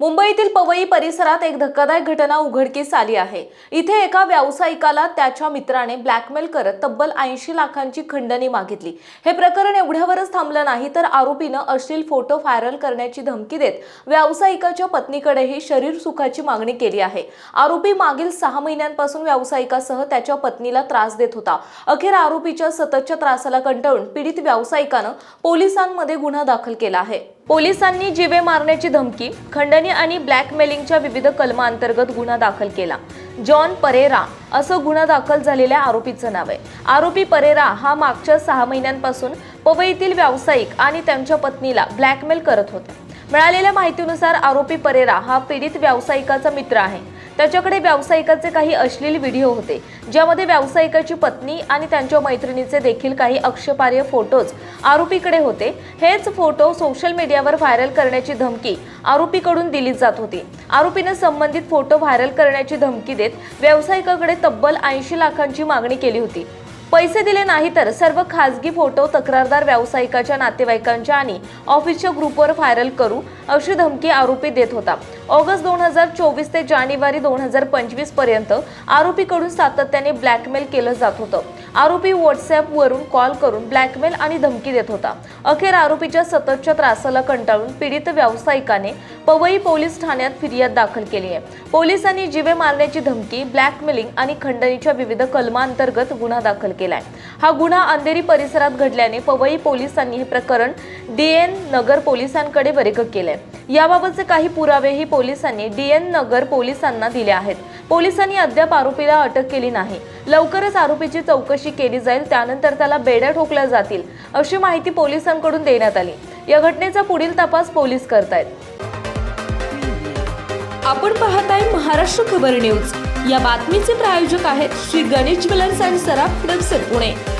मुंबईतील पवई परिसरात एक धक्कादायक घटना उघडकीस आली आहे. इथे एका व्यावसायिकाला त्याच्या मित्राने ब्लॅकमेल करत तब्बल ऐंशी लाखांची खंडणी मागितली. हे प्रकरण एवढ्यावरच थांबलं नाही तर आरोपीनं अश्लील फोटो व्हायरल करण्याची धमकी देत व्यावसायिकाच्या पत्नीकडेही शरीर सुखाची मागणी केली आहे. आरोपी मागील सहा महिन्यांपासून व्यावसायिकासह त्याच्या पत्नीला त्रास देत होता. अखेर आरोपीच्या सततच्या त्रासाला कंटाळून पीडित व्यावसायिकानं पोलिसांमध्ये गुन्हा दाखल केला आहे. पोलिसांनी जीवे मारण्याची धमकी खंडणी आणि ब्लॅकमेलिंगच्या विविध कलमांतर्गत गुन्हा दाखल केला. जॉन परेरा असं गुन्हा दाखल झालेल्या आरोपीचं नाव आहे. आरोपी परेरा हा मागच्या सहा महिन्यांपासून पवईतील व्यावसायिक आणि त्यांच्या पत्नीला ब्लॅकमेल करत होता. मिळालेल्या माहितीनुसार आरोपी परेरा हा पीडित व्यावसायिकाचा मित्र आहे. त्याच्याकडे व्यावसायिकाचे काही अश्लील व्हिडिओ होते ज्यामध्ये व्यावसायिकाची पत्नी आणि त्यांच्या मैत्रिणीचे देखील काही आक्षेपार्ह फोटोज आरोपीकडे होते. हेच फोटो सोशल मीडियावर व्हायरल करण्याची धमकी आरोपीकडून दिली जात होती. आरोपीने संबंधित फोटो व्हायरल करण्याची धमकी देत व्यावसायिकाकडे तब्बल ऐंशी लाखांची मागणी केली होती. पैसे दिले नाही तर सर्व खासगी फोटो तक्रारदार व्यावसायिकाच्या नातेवाईकांच्या आणि ऑफिसच्या ग्रुपवर व्हायरल करू अशी धमकी आरोपी देत होता. ऑगस्ट दोन हजार चोवीस ते जानेवारी दोन हजार पंचवीसपर्यंत आरोपीकडून सातत्याने ब्लॅकमेल केलं जात होतं. आरोपी व्हॉट्सॲपवरून कॉल करून ब्लॅकमेल आणि धमकी देत होता. अखेर आरोपीच्या सततच्या त्रासाला कंटाळून पीडित व्यावसायिकाने पवई पोलीस ठाण्यात फिर्याद दाखल केली आहे. पोलिसांनी जीवे मारण्याची धमकी ब्लॅकमेलिंग आणि खंडणीच्या विविध कलमांतर्गत गुन्हा दाखल केलाय. हा गुन्हा अंधेरी परिसरात घडल्याने पवई पोलिसांनी हे प्रकरण डीएन नगर पोलिसांकडे वर्ग केलंय. याबाबतचे काही पुरावेही पोलिसांनी डीएन नगर पोलिसांना दिले आहेत. पोलिसांनी अद्याप आरोपीला अटक केली नाही. लवकरच आरोपीची चौकशी केली जाईल त्यानंतर त्याला बेड्या ठोकल्या जातील अशी माहिती पोलिसांकडून देण्यात आली. या घटनेचा पुढील तपास पोलीस करतायत. आपण पाहताय महाराष्ट्र खबर न्यूज. या बातमीचे प्रायोजक आहेत श्री गणेश ज्वेलर्स अँड सराफ हडपसर पुणे.